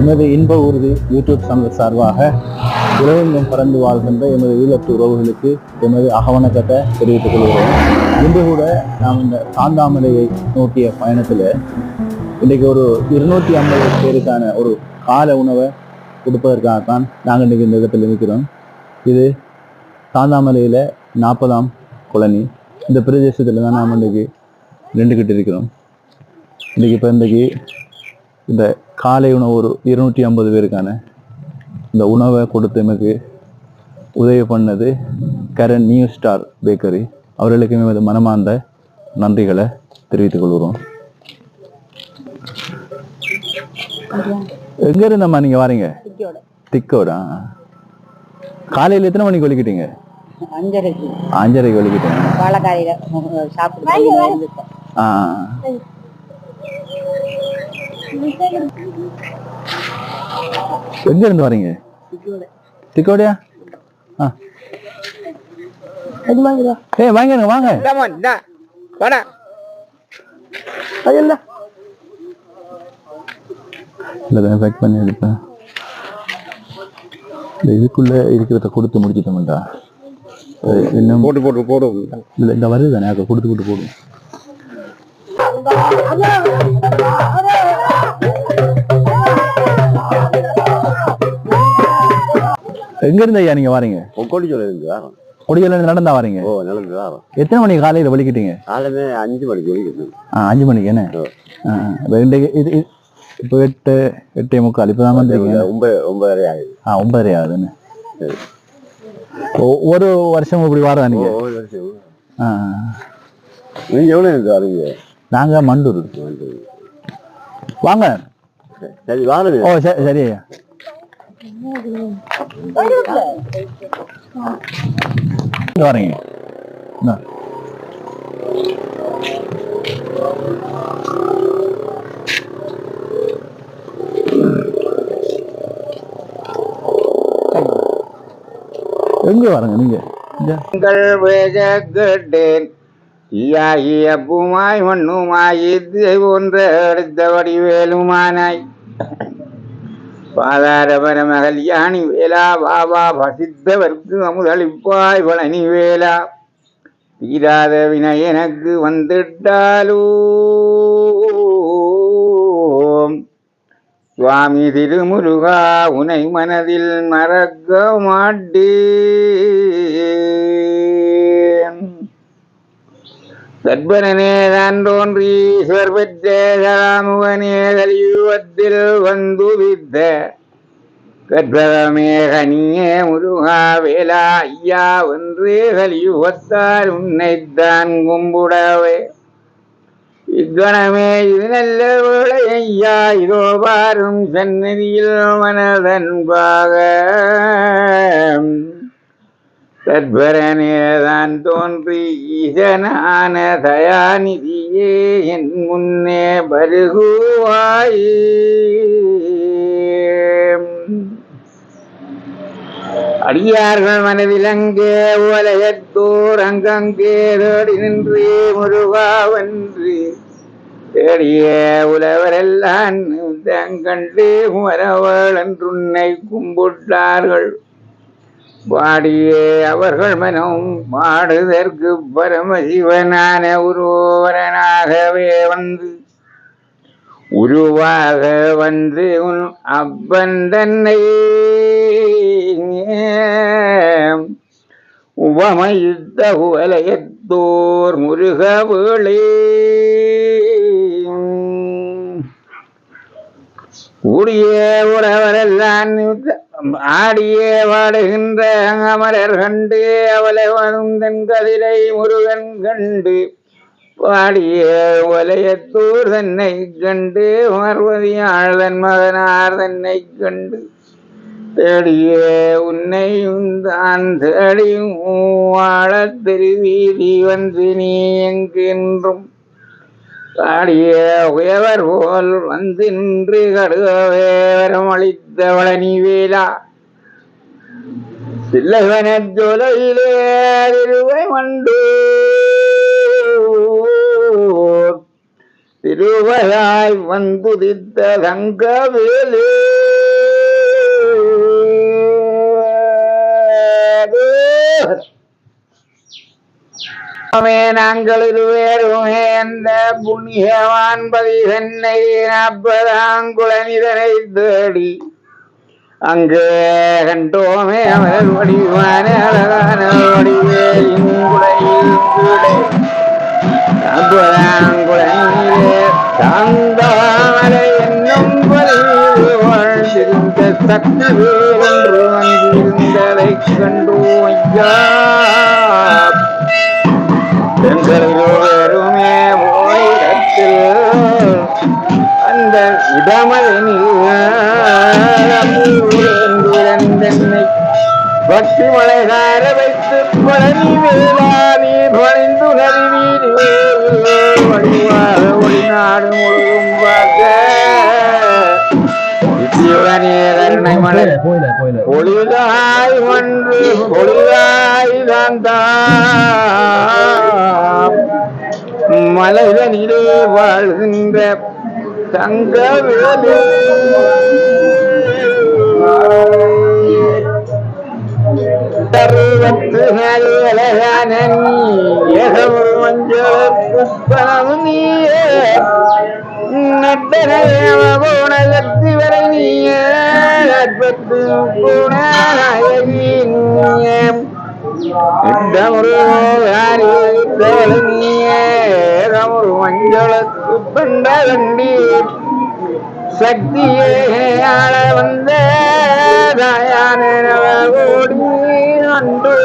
எமது இன்ப உறுதி யூடியூப் சங்க சார்பாக உலகெங்கும் பறந்து வாழ்கின்ற எமது ஈழத்து உறவுகளுக்கு எமது அகவணக்கத்தை தெரிவித்துக் கொள்கிறோம். இன்று கூட நாம் இந்த சாந்தாமலையை நோக்கிய பயணத்தில் இன்றைக்கு ஒரு இருநூற்றி ஐம்பது பேருக்கான ஒரு கால உணவை கொடுப்பதற்காகத்தான் நாங்கள் இன்றைக்கி இந்த இடத்துல இருக்கிறோம். இது சாந்தாமலையில் நாற்பதாம் குழனி இந்த பிரதேசத்தில் தான் நாம் இன்றைக்கி நின்றுக்கிட்டு இருக்கிறோம். இன்றைக்கி இப்போ இன்றைக்கி இந்த காலை உணவு ஒரு இருநூற்றி ஐம்பது பேருக்கான இந்த உணவை கொடுத்து எனக்கு உதவி பண்ணது கரண் நியூ ஸ்டார் பேக்கரி. அவர்களுக்கு எமது மனமார்ந்த நன்றிகளை தெரிவித்துக் கொள்கிறோம். எங்க இருந்தம்மா நீங்க வாரீங்க? திக்கோடா. காலையில் எத்தனை மணிக்கு வலிக்கிட்டீங்க அஞ்சரைக்கு. அஞ்சரைக்கு சாப்பிட்டு ஆ. எங்க இருந்து வரீங்க திக்கோடியா? ஆ. ஏய் வாங்க வாங்க வாடா. இல்லை. பேக் பண்ணி எடுப்பேன் இந்த இதுக்குள்ள இருக்கிறத கொடுத்து முடிச்சிட்டோம்டா. அது இன்னும் போட்டு போட்டு போடும் இல்லை இந்த வருது தானே அதை கொடுத்து கொடுத்து போடும் எங்க இருந்து ஐயா நீங்க வாரீங்க? பொக்கோடி சொல்லுங்க கொடியில இருந்து நடந்தா வாரீங்க? ஓ தான் எத்தனை மணிக்கு காலையில வலிக்கிட்டீங்க காலமே அஞ்சு மணிக்கு ஆ அஞ்சு மணிக்கு என்ன? இது இப்போ எட்டு எட்டே முக்கால் இப்போ தான் வந்துருக்கீங்க ரொம்ப ஆகுது. ஆ ஒன்பதரை ஆகுதுன்னு ஒரு வருஷம் இப்படி வாரதா நீங்க? ஒவ்வொரு வருஷம் ஆ. நீங்க எவ்வளோ இருக்கு வரீங்க? நாங்க மண்டூர் வாங்க. சரி வாருங்க ஓ சரி சரி வரீங்க. எங்க வரங்க நீங்க? இங்க. வேக கேட்டேன் ஈயாகிய பூமாய் மண்ணுமாய் இது அடுத்த வடிவேலுமானாய். பாதார பரமகள் வேலா வாவா பசித்த வர்க்கு அமுதளிப்பாய் பழனி வேலா தீராத வினை எனக்கு வந்துட்டாலோ. சுவாமி திருமுருகா உனை மனதில் மறக்க மாட்டே. கற்பனே தான் தோன்றி ஈஸ்வர் தலியுவத்தில் சராமுகனே கலியுகத்தில் வந்துவித்த கற்பகமே கனியே முருகா வேலா ஐயா ஒன்றே கலியுகத்தால் உன்னைத்தான் கும்புடவே. இக்கணமே இது நல்ல வேளை ஐயா இதோ பாரும் சந்நிதியில் மனதன்பாக. சத்வரனேதான் தோன்றி ஈசனான தயாநிதியே என் முன்னே பருகுவாய். அடியார்கள் மனதிலங்கே உலகத்தோர் அங்கங்கே தேடி நின்று முருகாவன்று தேடிய உலவரெல்லாம் கண்டு மரவள் என்றுன்னை கும்பிட்டார்கள். பாடியே அவர்கள் மனம் பாடுதற்கு பரமசிவனான உருவரனாகவே வந்து உருவாக வந்து உன் அப்பன் தன்னை உவமைத்த உலகத்தோர் முருகவேளே. கூடிய உறவரெல்லாம் ஆடியே வாடுகின்ற அமரர் கண்டு அவளை வந்தன் கதிரை முருகன் கண்டு. பாடிய வலயத்தூர் தன்னை கண்டு பார்வதியாள் தன் மகனார் தன்னை கண்டு. தேடிய உன்னை தான் தேடியும் வாழத் திருவீதி வந்து நீ எங்கென்றும் காடிய உயவர் போல் வந்து நின்று கடுகவே வரமளித்த வளனி வேலா சில்லவனச் ஜோலையிலே திருவை மண்டு. திருவையாய் வந்துதித்த தங்கவேலே. ஆமே, நாங்கள் இருவேருமே அந்த புண்ணியவான் பதி சென்னை நாற்பதாங்குளனிதனை தேடி அங்கே கண்டோமே அவர் வடிவான அழகான வடிவே இங்குடையில் கூடை நாற்பதாங்குளனிலே சாந்தாமலை என்னும் பரிவு வாழ்ந்திருந்த சக்தி வேறென்று வந்திருந்ததை கண்டு ஐயா. பெண்களுமே ஓயிடத்தில் அந்த இடமதனை பக்தி மலைகார வைத்து பழனி வேளாணி பணிந்து கருவீர் வடிவாக ஒளிநாடு முழுதும் பார்க்க நித்தியுடனே கருணை மலை போயில போயில. ஒளிதாய் ஒன்று ஒளிதாய் தாந்தாம் மலைதனிலே வாழ்கின்ற தருவத்து அழகான நீ ஏகமும் பணம் நீயே நட்டனத்தி வரை நீயே அற்பத்து குணநாயகி மஞ்சளுக்கு பண்ட வண்டி சக்தியே ஆள வந்த தாயான ஓடி அன்று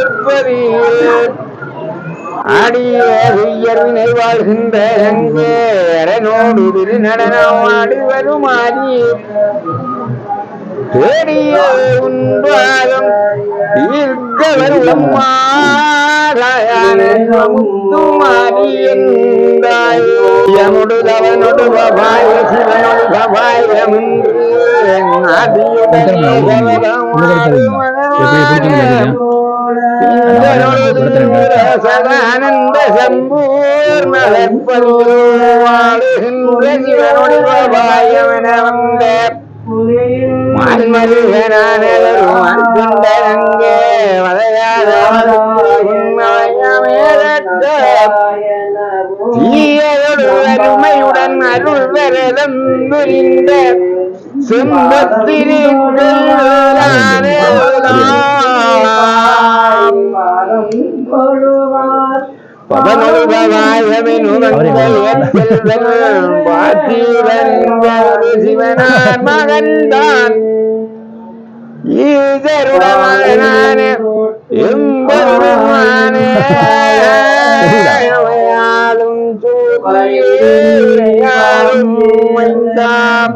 ஆடிய உயர்வினை வாழ்கின்ற அங்கேரனோடு திரு நடனம் ஆடி வருமாறி தேடிய உன்பாதம் வெள்ளம் மாறாயமுத்துமாரி என்றாயமுடு தவனொடு பபாய சிவனொடு பபாயமென்று சதானந்த சம்பூர் மலர்பருவாழுகின்ற சிவனொடு பபாயமென வந்த அருமையுடன் அருள் வரதம் புரிந்த சிவனான் மகன்தான். ஈதருடமான எம்பெருமானே யாழும் சூரியாரும் மைந்தாம்